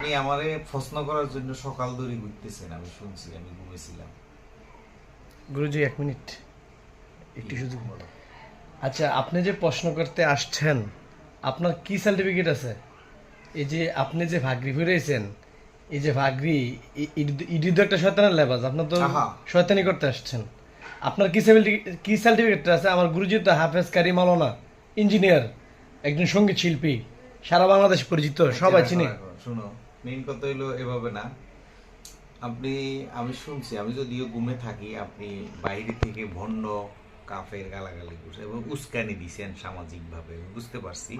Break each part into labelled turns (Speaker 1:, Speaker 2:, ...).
Speaker 1: আপনি আমারে প্রশ্ন করার জন্য সকাল ধরে ঘুরতেছেন আমি শুনছি আমি ঘুমেছিলাম
Speaker 2: গুরুজি এক মিনিট। একটু শুধু আচ্ছা আপনি যে প্রশ্ন করতে আসছেন আপনার কি সার্টিফিকেট আছে? এই যে আপনি যে ভাগরি ফিরেছেন এই যে ভাগরি ইডি তো একটা শয়তানের লেবাস আপনার তো শয়তানি করতে আসছেন। আপনার কি কি সার্টিফিকেট আছে? আমার গুরুজি তো হাফেজ কারি মালনা ইঞ্জিনিয়ার একজন সংগীত শিল্পী সারা বাংলাদেশ পরিচিত সবাই চিনি।
Speaker 1: শুনো। মেইন কথা হইল এভাবে না। আপনি, আমি শুনছি, আমি যদিও ঘুমে থাকি, আপনি বাইরে থেকে ভণ্ড কাফের গালাগালি করছে এবং উস্কানি দিছেন সামাজিকভাবে, বুঝতে পারছি।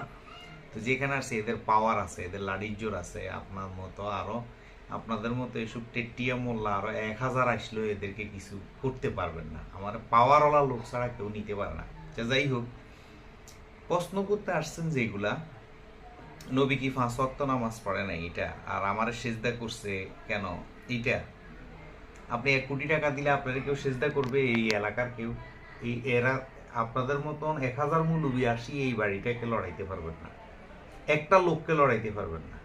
Speaker 1: তো যেখানে আছে, এদের পাওয়ার আছে, এদের লাড়ির জোর আছে, আপনার মতো আরও, আপনাদের মতো এসব টেটিয়া মোল্লা আরও এক হাজার আসলেও এদেরকে কিছু করতে পারবেন না। আমার পাওয়ারওয়ালা লোক ছাড়া কেউ নিতে পারে না। তো যাই হোক, প্রশ্ন করতে আসছেন যেগুলা নবী কি পাঁচ ওয়াক্ত নামাজ পড়ে না এটা? আর আমার সেজদা করছে কেন? এইটা? আপনি এক কোটি টাকা দিলে আপনারা কেউ সেজদা করবে? এই এলাকার কেউ? এই এরা আপনাদের মতন এক হাজার মুলুবি আসি এই বাড়িটাকে লড়াইতে পারবেন না। একটা লোককে লড়াইতে পারবেন না।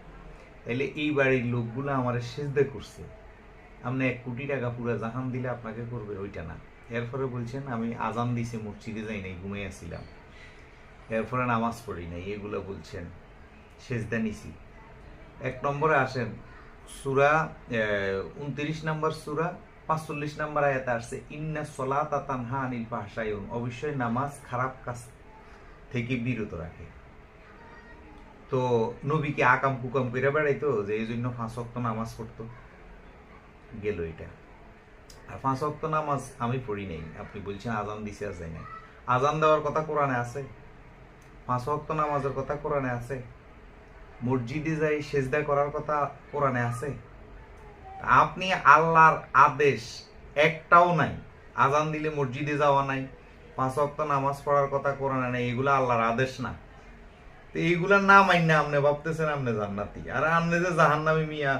Speaker 1: তাইলে এই বাড়ির লোকগুলো আমার সেজদা করছে। আপনি এক কোটি টাকা পুরো জাহান দিলে আপনাকে করবে ওইটা না। এরপরে বলছেন, আমি আজান দিছে, মসজিদে যাই নাই ঘুমিয়ে আসছিলাম এরপরে নামাজ পড়ি নাই, এগুলো বলছেন। সেজদা নিছি। এক নম্বরে আসেন, সুরা উনত্রিশ নম্বর সুরা, পাঁচচল্লিশ নম্বর আয়াতে আসছে, ইন্না সলাত তানহা আনিল পাহসায়ুন অবশ্যই নামাজ খারাপ কাজ থেকে বিরত রাখে। তো নবীকে আকাম কুকাম করে বেড়াইতো যে এই জন্য পাঁচ ওয়াক্ত নামাজ পড়তো। গেল এটা। আর পাঁচ ওয়াক্ত নামাজ আমি পড়ি নাই। আপনি বলছেন আজান দিছে আর যাই নাই। আজান দেওয়ার কথা কোরআনে আছে। পাঁচ ওয়াক্ত নামাজের কথা কোরআনে আছে। মসজিদে যাই সেজদা করার কথা কোরআনে আছে? আপনি আল্লাহর আদেশ একটাও নাই। আজান দিলে মসজিদে যাওয়া নাই। পাঁচ ওয়াক্ত নামাজ পড়ার কথা কোরআনে নাই, এগুলো আল্লাহর আদেশ না। তো এইগুলা না মাইনা আপনি ভাবতেছেন আপনি জান্নাতি। আর আপনি যে জাহান্নামি মিয়া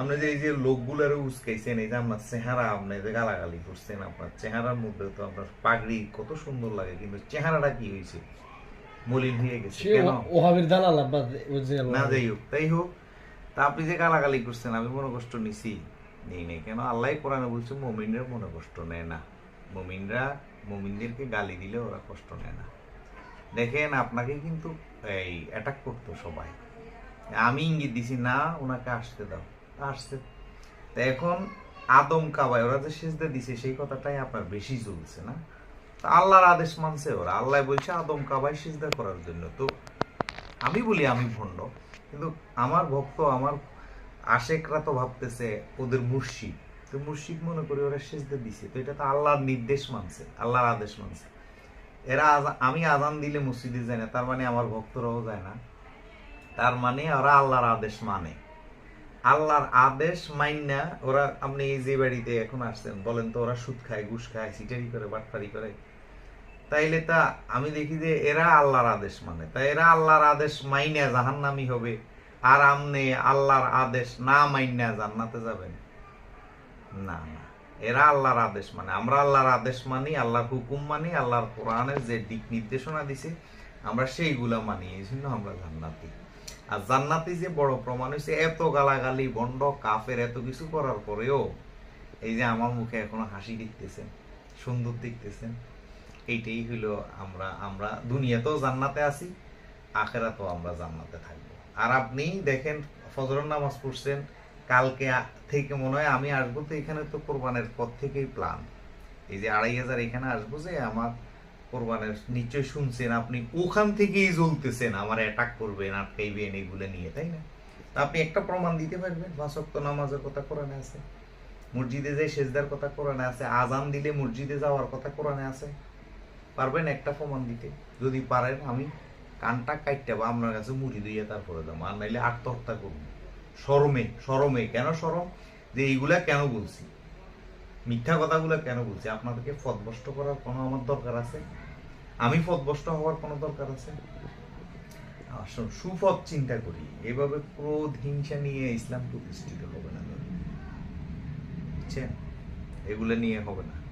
Speaker 1: আপনি যে এই যে লোকগুলার উস্কাইছেন, এই যে আপনার চেহারা, আপনি যে গালাগালি করছেন, আপনার চেহারার মধ্যে তো আপনার পাগড়ি কত সুন্দর লাগে, কিন্তু চেহারাটা কি হয়েছে মলিন হয়ে গেছে কেন?
Speaker 2: ওহাবির দালাল আব্বা ও
Speaker 1: না যাই হোক তাই হোক তা আপনি যে গালাগালি করছেন আমি মনে কষ্ট নিছি। নেই নেই কেন? আল্লাহ কোরআনে বলছে মমিনরা মনে কষ্ট নেয় না। মমিনরা মমিনদেরকে গালি দিলে ওরা কষ্ট নেয় না। দেখেন আপনাকে কিন্তু এই অ্যাটাক করতো সবাই। আমি ইঙ্গিত দিছি না ওনাকে আসতে দাও। আসতে তা এখন আদম কাবায় ওরা যে সেজদা দিছে সেই কথাটাই আপনার বেশি চলছে না? আল্লাহর আদেশ মানছে ওরা। আল্লাহ বলছে, আদম কাবায় সিজদা করার জন্য। তো আমি বলি, আমি ভণ্ড। কিন্তু আমার ভক্ত, আমার আশেকরা তো ভাবতেছে, ওদের মুর্শিদ। তো মুর্শিদ মনে করি ওরা সেজদা দিছে। তো এটা তো আল্লাহর নির্দেশ মানছে, আল্লাহর আদেশ মানছে। এরা আমি আজান দিলে মসজিদে যায় না, তার মানে আমার ভক্তরাও যায় না। তার মানে ওরা আল্লাহর আদেশ মানে। আল্লাহর আদেশ মাইনা ওরা, আপনি এই যে বাড়িতে এখন আসছেন, বলেন তো ওরা সুদ খায়, ঘুষ খায় সিটারি করে, বাটপারি করে। তাইলে তা আমি দেখি যে এরা আল্লাহর আদেশ মানে। তাই এরা আল্লাহর আদেশ মাইনা জাহান্নামি হবে। আর আমনে আল্লাহর আদেশ না মাইনা জান্নাতে যাবেন। না না। এরা আল্লাহর আদেশ মানে। আমরা আল্লাহর আদেশ মানি, আল্লাহর হুকুম মানি, আল্লাহর কোরআনের যে দিক নির্দেশনা দিছে, আমরা সেইগুলা মানি। এই জন্য আমরা জান্নাতি। আর জান্নাতি যে বড় প্রমাণ হয়েছে এত গালাগালি, বন্ড, কাফের, এত কিছু করার পরেও এই যে আমার মুখে এখনও হাসি দেখতেছেন, সুন্দর দেখতেছেন এইটাই হইল আমরা আমরা দুনিয়াতেও জান্নাতে আছি, আখেরাতেও আমরা জান্নাতে থাকব। আর আপনি দেখেন, ফজরের নামাজ পড়ছেন, কালকে থেকে মনে হয় আমি আসব তো এখানে তো কোরবানের পর থেকেই প্ল্যান এই যে আড়াই হাজার এখানে আসব যে আমার কোরবানের নিশ্চয় শুনছেন আপনি, ওখান থেকেই জ্বলতেছেন, আমার অ্যাটাক করবেন, আটকাইবেন এগুলো নিয়ে, তাই না? তা আপনি একটা প্রমাণ দিতে পারবেন বাসক্ত নামাজের কথা কোরআনে আছে, মসজিদে যাই সেজদার কথা কোরআনে আছে আজান দিলে মসজিদে যাওয়ার কথা কোরআনে আছে পারবেন একটা প্রমাণ দিতে। যদি পারেন, আমি কানটা কাটতে বা আপনার কাছে মুড়ি দিয়ে তারপরে দাম আর নাইলে আত্মহত্যা করব। শরমে শরমে কেন শরম যে এইগুলা কেন বলছি? মিথ্যা কথাগুলো কেন বলছি? আপনাদেরকে ফদবষ্ট করার কোনো আমার দরকার আছে? আমি ফদবষ্ট হওয়ার কোনো দরকার আছে? আসুন সুপথ চিন্তা করি। এভাবে ক্রোধ, হিংসা নিয়ে ইসলাম প্রতিষ্ঠিত হবে না। বুঝছেন? এগুলো নিয়ে হবে না।